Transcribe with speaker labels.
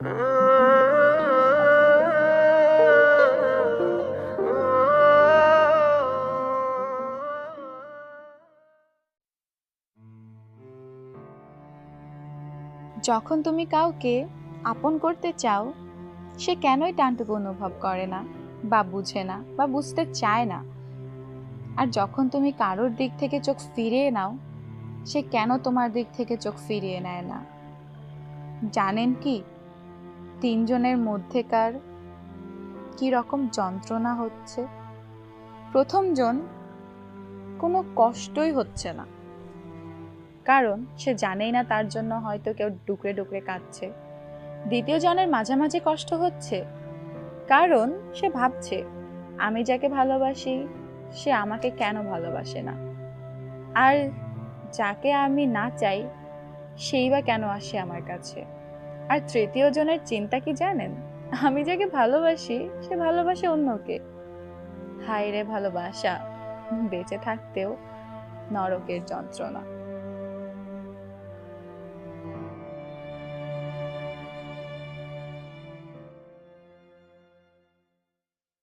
Speaker 1: যখন তুমি কাউকে আপন করতে চাও, সে কেনই টানটুকু অনুভব করে না বা বুঝে না বা বুঝতে চায় না? আর যখন তুমি কারোর দিক থেকে চোখ ফিরিয়ে নাও, সে কেন তোমার দিক থেকে চোখ ফিরিয়ে নেয় না? জানেন কি তিনজনের মধ্যেকার কি রকম যন্ত্রণা হচ্ছে? প্রথমজন কোনো কষ্টই হচ্ছে না। কারণ সে জানেই না তার জন্য হয়তো কেউ ডুকরে ডুকরে কাঁদছে। দ্বিতীয় জনের মাঝামাঝি কষ্ট হচ্ছে। কারণ সে ভাবছে, আমি যাকে ভালোবাসি, সে আমাকে কেন ভালোবাসে না? আর যাকে আমি না চাই, সেই বা কেন আসে আমার কাছে? আর তৃতীয় জনের চিন্তা কি জানেন? আমি যাকে ভালোবাসি, সে ভালোবাসে অন্যকে। হায় রে ভালোবাসা, বেঁচে থাকতেও নরকের যন্ত্রণা।